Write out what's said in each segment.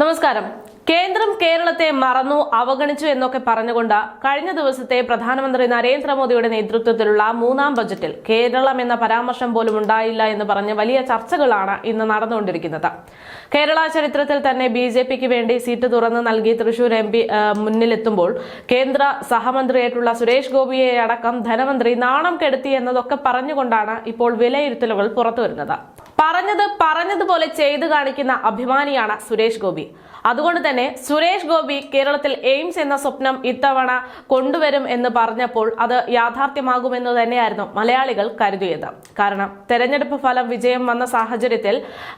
നമസ്കാരം. കേന്ദ്രം കേരളത്തെ മറന്നു അവഗണിച്ചു എന്നൊക്കെ പറഞ്ഞുകൊണ്ട് കഴിഞ്ഞ ദിവസത്തെ പ്രധാനമന്ത്രി നരേന്ദ്രമോദിയുടെ നേതൃത്വത്തിലുള്ള മൂന്നാം ബജറ്റിൽ കേരളം എന്ന പരാമർശം പോലും ഉണ്ടായില്ല എന്ന് പറഞ്ഞ് വലിയ ചർച്ചകളാണ് ഇന്ന് നടന്നുകൊണ്ടിരിക്കുന്നത്. കേരള ചരിത്രത്തിൽ തന്നെ ബി ജെ പിക്ക് വേണ്ടി സീറ്റ് തുറന്ന് നൽകി തൃശൂർ എം പി മുന്നിലെത്തുമ്പോൾ കേന്ദ്ര സഹമന്ത്രിയായിട്ടുള്ള സുരേഷ് ഗോപിയെ അടക്കം ധനമന്ത്രി നാണം കെടുത്തി എന്നതൊക്കെ പറഞ്ഞുകൊണ്ടാണ് ഇപ്പോൾ വിലയിരുത്തലുകൾ പുറത്തുവരുന്നത്. പറഞ്ഞത് പറഞ്ഞതുപോലെ ചെയ്തു കാണിക്കുന്ന അഭിമാനിയാണ് സുരേഷ് ഗോപി. അതുകൊണ്ട് തന്നെ സുരേഷ് ഗോപി കേരളത്തിൽ എയിംസ് എന്ന സ്വപ്നം ഇത്തവണ കൊണ്ടുവരും എന്ന് പറഞ്ഞപ്പോൾ അത് യാഥാർത്ഥ്യമാകുമെന്ന് തന്നെയായിരുന്നു മലയാളികൾ കരുതിയത്. കാരണം തെരഞ്ഞെടുപ്പ് ഫലം വിജയം വന്ന സാഹചര്യത്തിൽ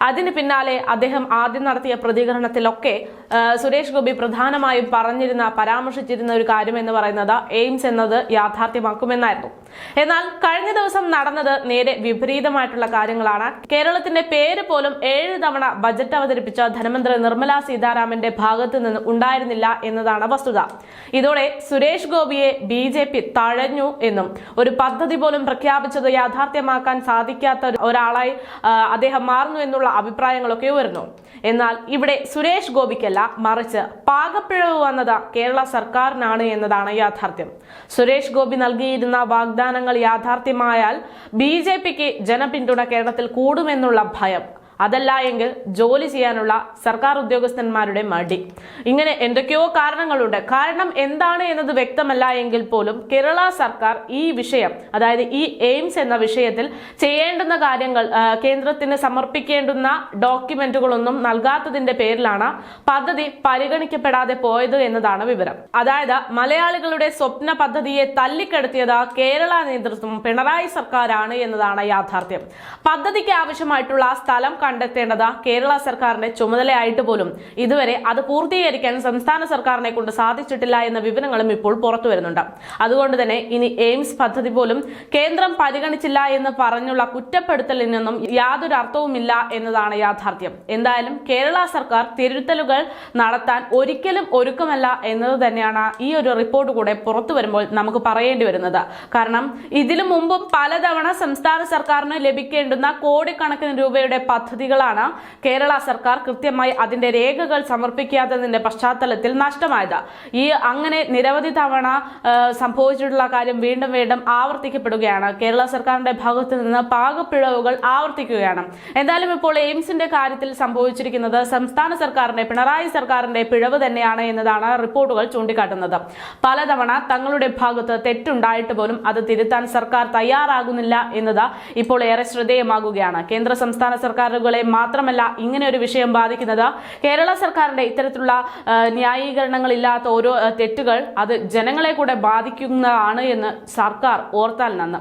അതിന് പിന്നാലെ അദ്ദേഹം ആദ്യം നടത്തിയ പ്രതികരണത്തിലൊക്കെ സുരേഷ് ഗോപി പ്രധാനമായും പറഞ്ഞിരുന്ന പരാമർശിച്ചിരുന്ന ഒരു കാര്യം എന്ന് പറയുന്നത് എയിംസ് എന്നത് യാഥാർത്ഥ്യമാക്കുമെന്നായിരുന്നു. എന്നാൽ കഴിഞ്ഞ ദിവസം നടന്നത് നേരെ വിപരീതമായിട്ടുള്ള കാര്യങ്ങളാണ്. കേരളത്തിന്റെ പേര് പോലും ഏഴ് തവണ ബജറ്റ് അവതരിപ്പിച്ച ധനമന്ത്രി നിർമ്മല സീതാരാമന്റെ ഭാഗത്തു നിന്ന് ഉണ്ടായിരുന്നില്ല എന്നതാണ് വസ്തുത. ഇതോടെ സുരേഷ് ഗോപിയെ ബി ജെ പി തഴഞ്ഞു എന്നും ഒരു പദ്ധതി പോലും പ്രഖ്യാപിച്ചത് യാഥാർത്ഥ്യമാക്കാൻ സാധിക്കാത്ത ഒരു- ഒരാളായി അദ്ദേഹം മാറുന്നു എന്നുള്ള അഭിപ്രായങ്ങളൊക്കെ ഉയർന്നു. എന്നാൽ ഇവിടെ സുരേഷ് ഗോപിക്കല്ല മറിച്ച് പാകപ്പിഴവ് വന്നത് കേരള സർക്കാരിനാണ് എന്നതാണ് യാഥാർത്ഥ്യം. സുരേഷ് ഗോപി നൽകിയിരുന്ന വാഗ്ദാനങ്ങൾ യാഥാർത്ഥ്യമായാൽ ബി ജെ പിക്ക് ജനപിന്തുണ കേരളത്തിൽ കൂടുമെന്നുള്ള ഭയം. അതല്ല എങ്കിൽ ജോലി ചെയ്യാനുള്ള സർക്കാർ ഉദ്യോഗസ്ഥന്മാരുടെ മടി. ഇങ്ങനെ എന്തൊക്കെയോ കാരണങ്ങളുണ്ട്. കാരണം എന്താണ് എന്നത് വ്യക്തമല്ല എങ്കിൽ പോലും കേരള സർക്കാർ ഈ വിഷയം അതായത് ഈ എയിംസ് എന്ന വിഷയത്തിൽ ചെയ്യേണ്ടുന്ന കാര്യങ്ങൾ കേന്ദ്രത്തിന് സമർപ്പിക്കേണ്ടുന്ന ഡോക്യുമെന്റുകളൊന്നും നൽകാത്തതിന്റെ പേരിലാണ് പദ്ധതി പരിഗണിക്കപ്പെടാതെ പോയത് എന്നതാണ് വിവരം. അതായത് മലയാളികളുടെ സ്വപ്ന പദ്ധതിയെ തല്ലിക്കെടുത്തിയത് കേരള നേതൃത്വം പിണറായി സർക്കാരാണ് എന്നതാണ് യാഥാർത്ഥ്യം. പദ്ധതിക്ക് ആവശ്യമായിട്ടുള്ള സ്ഥലം കണ്ടെത്തേണ്ടത് കേരള സർക്കാരിന്റെ ചുമതലയായിട്ട് പോലും ഇതുവരെ അത് പൂർത്തീകരിക്കാൻ സംസ്ഥാന സർക്കാരിനെ കൊണ്ട് സാധിച്ചിട്ടില്ല എന്ന വിവരങ്ങളും ഇപ്പോൾ പുറത്തു വരുന്നുണ്ട്. അതുകൊണ്ട് തന്നെ ഇനി എയിംസ് പദ്ധതി പോലും കേന്ദ്രം പരിഗണിച്ചില്ല എന്ന് പറഞ്ഞുള്ള കുറ്റപ്പെടുത്തലിൽ നിന്നും യാതൊരു അർത്ഥവുമില്ല എന്നതാണ് യാഥാർത്ഥ്യം. എന്തായാലും കേരള സർക്കാർ തിരുത്തലുകൾ നടത്താൻ ഒരിക്കലും ഒരുക്കമല്ല എന്നത് തന്നെയാണ് ഈ ഒരു റിപ്പോർട്ട് കൂടെ പുറത്തു വരുമ്പോൾ നമുക്ക് പറയേണ്ടി വരുന്നത്. കാരണം ഇതിനു മുമ്പും പലതവണ സംസ്ഥാന സർക്കാരിന് ലഭിക്കേണ്ടുന്ന കോടിക്കണക്കിന് രൂപയുടെ പദ്ധതികളാണ് കേരള സർക്കാർ കൃത്യമായി അതിന്റെ രേഖകൾ സമർപ്പിക്കാത്തതിന്റെ പശ്ചാത്തലത്തിൽ നഷ്ടമായത്. ഈ അങ്ങനെ നിരവധി തവണ സംഭവിച്ചിട്ടുള്ള കാര്യം വീണ്ടും വീണ്ടും ആവർത്തിക്കപ്പെടുകയാണ്. കേരള സർക്കാരിന്റെ ഭാഗത്ത് നിന്ന് പാകപ്പിഴവുകൾ ആവർത്തിക്കുകയാണ്. എന്തായാലും ഇപ്പോൾ എയിംസിന്റെ കാര്യത്തിൽ സംഭവിച്ചിരിക്കുന്നത് സംസ്ഥാന സർക്കാരിന്റെ പിണറായി സർക്കാരിന്റെ പിഴവ് തന്നെയാണ് എന്നതാണ് റിപ്പോർട്ടുകൾ ചൂണ്ടിക്കാട്ടുന്നത്. പലതവണ തങ്ങളുടെ ഭാഗത്ത് തെറ്റുണ്ടായിട്ട് പോലും അത് തിരുത്താൻ സർക്കാർ തയ്യാറാകുന്നില്ല എന്നത് ഇപ്പോൾ ഏറെ ശ്രദ്ധേയമാകുകയാണ്. കേന്ദ്ര സംസ്ഥാന സർക്കാരുകളെ മാത്രമല്ല ഇങ്ങനെ ഒരു വിഷയം ബാധിക്കുന്നത്. കേരള സർക്കാരിന്റെ ഇത്തരത്തിലുള്ള ന്യായീകരണങ്ങളില്ലാത്ത ഓരോ തെറ്റുകൾ അത് ജനങ്ങളെ കൂടെ ബാധിക്കുന്നതാണ് എന്ന് സർക്കാർ ഓർത്താൽ നന്ന്.